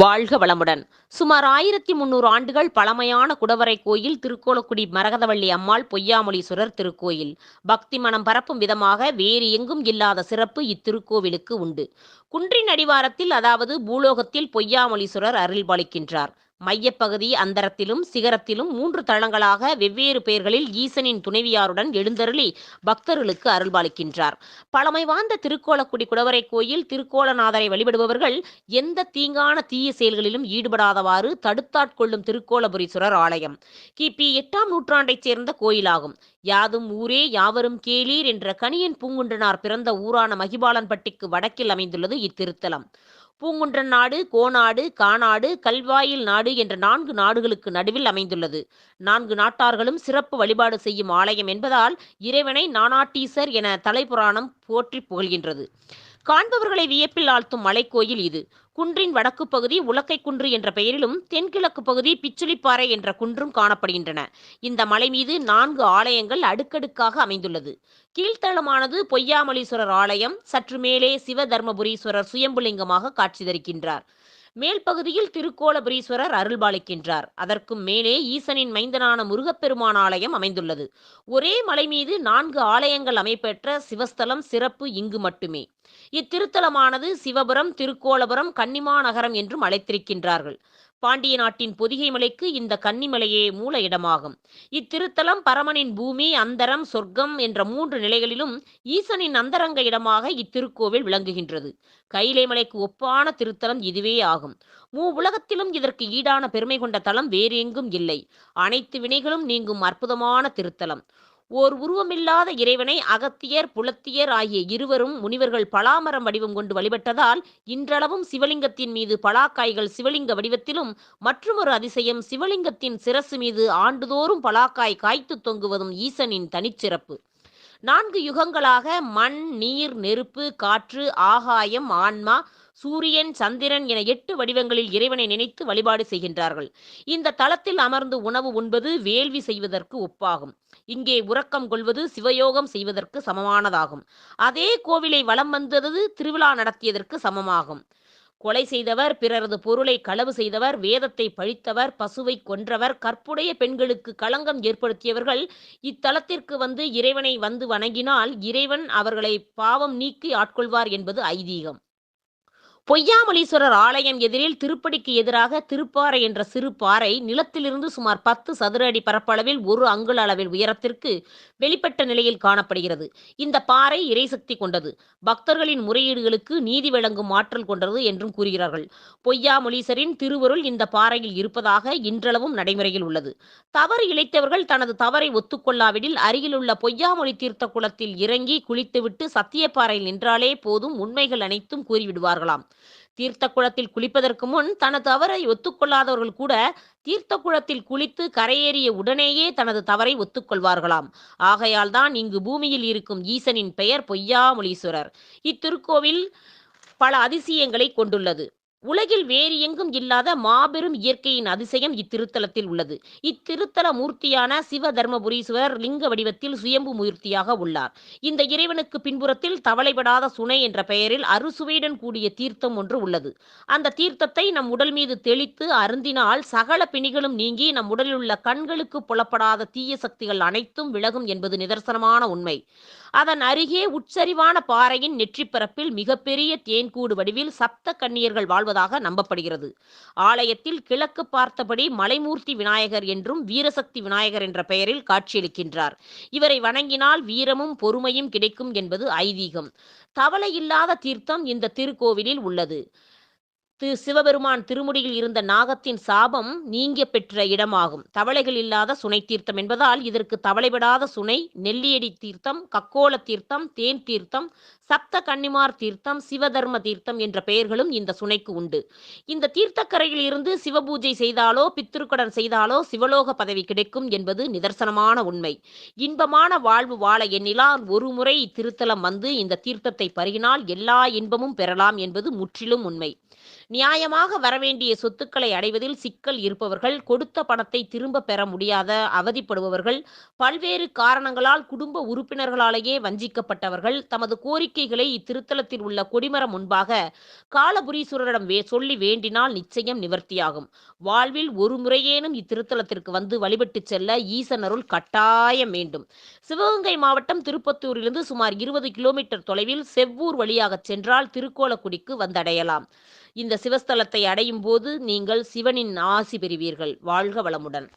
வாழ்க வளமுடன். சுமார் ஆயிரத்தி முன்னூறு ஆண்டுகள் பழமையான குடவரை கோயில் திருக்கோலக்குடி மரகதவள்ளி அம்மாள் பொய்யாமொழீஸ்வரர் திருக்கோயில். பக்தி மனம் பரப்பும் விதமாக வேறு எங்கும் இல்லாத சிறப்பு இத்திருக்கோவிலுக்கு உண்டு. குன்றின் அடிவாரத்தில் அதாவது பூலோகத்தில் பொய்யாமொழீஸ்வரர் அருள்பாலிக்கின்றார் மையப்பகுதி அந்தரத்திலும் சிகரத்திலும் மூன்று தளங்களாக வெவ்வேறு பெயர்களில் ஈசனின் துணைவியாருடன் எழுந்தருளி பக்தர்களுக்கு அருள்பாலிக்கின்றார். பழமை வாய்ந்த திருக்கோலக்குடி குடவரை கோயில் திருக்கோலநாதரை வழிபடுபவர்கள் எந்த தீங்கான தீய செயல்களிலும் ஈடுபடாதவாறு தடுத்தாட்கொள்ளும் திருக்கோலபுரீஸ்வரர் ஆலயம். கிபி எட்டாம் நூற்றாண்டைச் சேர்ந்த கோயிலாகும். யாதும் ஊரே யாவரும் கேளீர் என்ற கனியன் பூங்குன்றனார் பிறந்த ஊரான மகிபாலன்பட்டிக்கு வடக்கில் அமைந்துள்ளது இத்திருத்தலம். பூங்குன்றன் நாடு கோநாடு காநாடு கல்வாயில் நாடு என்ற நான்கு நாடுகளுக்கு நடுவில் அமைந்துள்ளது. நான்கு நாட்டார்களும் சிறப்பு வழிபாடு செய்யும் ஆலயம் என்பதால் இறைவனை நானாட்டீசர் என தலைபுராணம் போற்றி புகழ்கின்றது. காண்பவர்களை வியப்பில் ஆழ்த்தும் மலைக்கோயில் இது. குன்றின் வடக்கு பகுதி உலக்கை குன்று என்ற பெயரிலும் தென்கிழக்கு பகுதி பிச்சுளிப்பாறை என்ற குன்றும் காணப்படுகின்றன. இந்த மலை மீது நான்கு ஆலயங்கள் அடுக்கடுக்காக அமைந்துள்ளது. கீழ்த்தளமானது பொய்யாமலீஸ்வரர் ஆலயம் சற்று மேலே சிவதர்மபுரீஸ்வரர் சுயம்புலிங்கமாக காட்சி தரிக்கின்றார். மேல் பகுதியில் திருக்கோலபுரீஸ்வரர் அருள்பாலிக்கின்றார். அதற்கும் மேலே ஈசனின் மைந்தனான முருகப்பெருமான் ஆலயம் அமைந்துள்ளது. ஒரே மலை மீது நான்கு ஆலயங்கள் அமைப்பெற்ற சிவஸ்தலம் சிறப்பு இங்கு மட்டுமே. இத்திருத்தலமானது சிவபுரம் திருக்கோலபுரம் கன்னிமாநகரம் என்றும் அழைத்திருக்கின்றார்கள். பாண்டிய நாட்டின் பொதிகை மலைக்கு இந்த கன்னிமலையே மூல இடமாகும். இத்திருத்தலம் பரமனின் பூமி அந்தரம் சொர்க்கம் என்ற மூன்று நிலைகளிலும் ஈசனின் அந்தரங்க இடமாக இத்திருக்கோவில் விளங்குகின்றது. கைலை மலைக்கு ஒப்பான திருத்தலம் இதுவே ஆகும். மூ உலகத்திலும் இதற்கு ஈடான பெருமை கொண்ட தலம் வேறு எங்கும் இல்லை. அனைத்து வினைகளும் நீங்கும் அற்புதமான திருத்தலம். ஓர் உருவமில்லாத இறைவனை அகத்தியர் புலத்தியர் ஆகிய இருவரும் முனிவர்கள் பலாமரம் வடிவம் கொண்டு வழிபட்டதால் இன்றளவும் சிவலிங்கத்தின் மீது பலாக்காய்கள் சிவலிங்க வடிவத்திலும் மற்றொரு அதிசயம் சிவலிங்கத்தின் சிரசு மீது ஆண்டுதோறும் பலாக்காய் காய்த்து தொங்குவதும் ஈசனின் தனிச்சிறப்பு. நான்கு யுகங்களாக மண் நீர் நெருப்பு காற்று ஆகாயம் ஆன்மா சூரியன் சந்திரன் என எட்டு வடிவங்களில் இறைவனை நினைத்து வழிபாடு செய்கின்றார்கள். இந்த தளத்தில் அமர்ந்து உணவு உண்பது வேள்வி செய்வதற்கு ஒப்பாகும். இங்கே உறக்கம் கொள்வது சிவயோகம் செய்வதற்கு சமமானதாகும். அதே கோவிலை வலம் வந்தது திருவிழா நடத்தியதற்கு சமமாகும். கொலை செய்தவர் பிறரது பொருளை களவு செய்தவர் வேதத்தை பழித்தவர் பசுவை கொன்றவர் கற்புடைய பெண்களுக்கு களங்கம் ஏற்படுத்தியவர்கள் இத்தலத்திற்கு வந்து இறைவனை வந்து வணங்கினால் இறைவன் அவர்களை பாவம் நீக்கி ஆட்கொள்வார் என்பது ஐதீகம். பொய்யாமலீஸ்வரர் ஆலயம் எதிரில் திருப்படிக்கு எதிராக திருப்பாறை என்ற சிறு பாறை நிலத்திலிருந்து சுமார் பத்து சதுர அடி பரப்பளவில் ஒரு அங்குல அளவில் உயரத்திற்கு வெளிப்பட்ட நிலையில் காணப்படுகிறது. இந்த பாறை இறைசக்தி கொண்டது. பக்தர்களின் முறையீடுகளுக்கு நீதி வழங்கும் ஆற்றல் கொண்டது என்றும் கூறுகிறார்கள். பொய்யாமொழீசரின் திருவருள் இந்த பாறையில் இருப்பதாக இன்றளவும் நடைமுறையில் உள்ளது. தவறு இழைத்தவர்கள் தனது தவறை ஒத்துக்கொள்ளாவிடில் அருகிலுள்ள பொய்யாமொழி தீர்த்த குளத்தில் இறங்கி குளித்துவிட்டு சத்தியப்பாறையில் நின்றாலே போதும் உண்மைகள் அனைத்தும் கூறிவிடுவார்களாம். தீர்த்த குளத்தில் குளிப்பதற்கு முன் தனது தவறை ஒத்துக்கொள்ளாதவர்கள் கூட தீர்த்த குளத்தில் குளித்து கரையேறிய உடனேயே தனது தவறை ஒத்துக்கொள்வார்களாம். ஆகையால் தான் இங்கு பூமியில் இருக்கும் ஈசனின் பெயர் பொய்யாமொழீஸ்வரர் இத்திருக்கோவில் பல அதிசயங்களை கொண்டுள்ளது. உலகில் வேறு எங்கும் இல்லாத மாபெரும் இயற்கையின் அதிசயம் இத்திருத்தலத்தில் உள்ளது. இத்திருத்தல மூர்த்தியான சிவ தர்மபுரீஸ்வரர் லிங்க வடிவத்தில் சுயம்பு மூர்த்தியாக உள்ளார். இந்த இறைவனுக்கு பின்புறத்தில் தவளைபடாத சுனை என்ற பெயரில் அறுசுவையுடன் கூடிய தீர்த்தம் ஒன்று உள்ளது. அந்த தீர்த்தத்தை நம் உடல் மீது தெளித்து அருந்தினால் சகல பிணிகளும் நீங்கி நம் உடலில் உள்ள கண்களுக்கு புலப்படாத தீய சக்திகள் அனைத்தும் விலகும் என்பது நிதர்சனமான உண்மை. அதன் அருகே உட்சரிவான பாறையின் நெற்றிப்பரப்பில் மிகப்பெரிய தேன்கூடு வடிவில் சப்த கன்னியர்கள் வாழ்வதாக நம்பப்படுகிறது. ஆலயத்தில் கிழக்கு பார்த்தபடி மலைமூர்த்தி விநாயகர் என்றும் வீரசக்தி விநாயகர் என்ற பெயரில் காட்சியளிக்கின்றார். இவரை வணங்கினால் வீரமும் பொறுமையும் கிடைக்கும் என்பது ஐதீகம். தவளை இல்லாத தீர்த்தம் இந்த திருக்கோவிலில் உள்ளது. திரு சிவபெருமான் திருமுடியில் இருந்த நாகத்தின் சாபம் நீங்க பெற்ற இடமாகும். தவளைகள் இல்லாத சுனை தீர்த்தம் என்பதால் இதற்கு தவளைபடாத சுனை நெல்லியடி தீர்த்தம் கக்கோல தீர்த்தம் தேன் தீர்த்தம் சப்த கன்னிமார் தீர்த்தம் சிவதர்ம தீர்த்தம் என்ற பெயர்களும் இந்த சுனைக்கு உண்டு. இந்த தீர்த்தக்கரையில் இருந்து சிவபூஜை செய்தாலோ பித்திருக்கடன் செய்தாலோ சிவலோக பதவி கிடைக்கும் என்பது நிதர்சனமான உண்மை. இன்பமான வாழ்வு வாழ எண்ணிலார் ஒரு முறை இத்திருத்தலம் வந்து இந்த தீர்த்தத்தை பருகினால் எல்லா இன்பமும் பெறலாம் என்பது முற்றிலும் உண்மை. நியாயமாக வரவேண்டிய சொத்துக்களை அடைவதில் சிக்கல் இருப்பவர்கள் கொடுத்த பணத்தை திரும்ப பெற முடியாத அவதிப்படுபவர்கள் பல்வேறு காரணங்களால் குடும்ப உறுப்பினர்களாலேயே வஞ்சிக்கப்பட்டவர்கள் தமது கோரிக்கை கோரிக்கைகளை இத்திருத்தலத்தில் உள்ள கொடிமரம் முன்பாக காலபுரீஸ்வரரிடம் வே சொல்லி வேண்டினால் நிச்சயம் நிவர்த்தியாகும். வாழ்வில் ஒரு முறையேனும் இத்திருத்தலத்திற்கு வந்து வழிபட்டு செல்ல ஈசனருள் கட்டாயம் வேண்டும். சிவகங்கை மாவட்டம் திருப்பத்தூரிலிருந்து சுமார் இருபது கிலோமீட்டர் தொலைவில் செவ்வூர் வழியாக சென்றால் திருக்கோலக்குடிக்கு வந்தடையலாம். இந்த சிவஸ்தலத்தை அடையும் போது நீங்கள் சிவனின் ஆசி பெறுவீர்கள். வாழ்க வளமுடன்.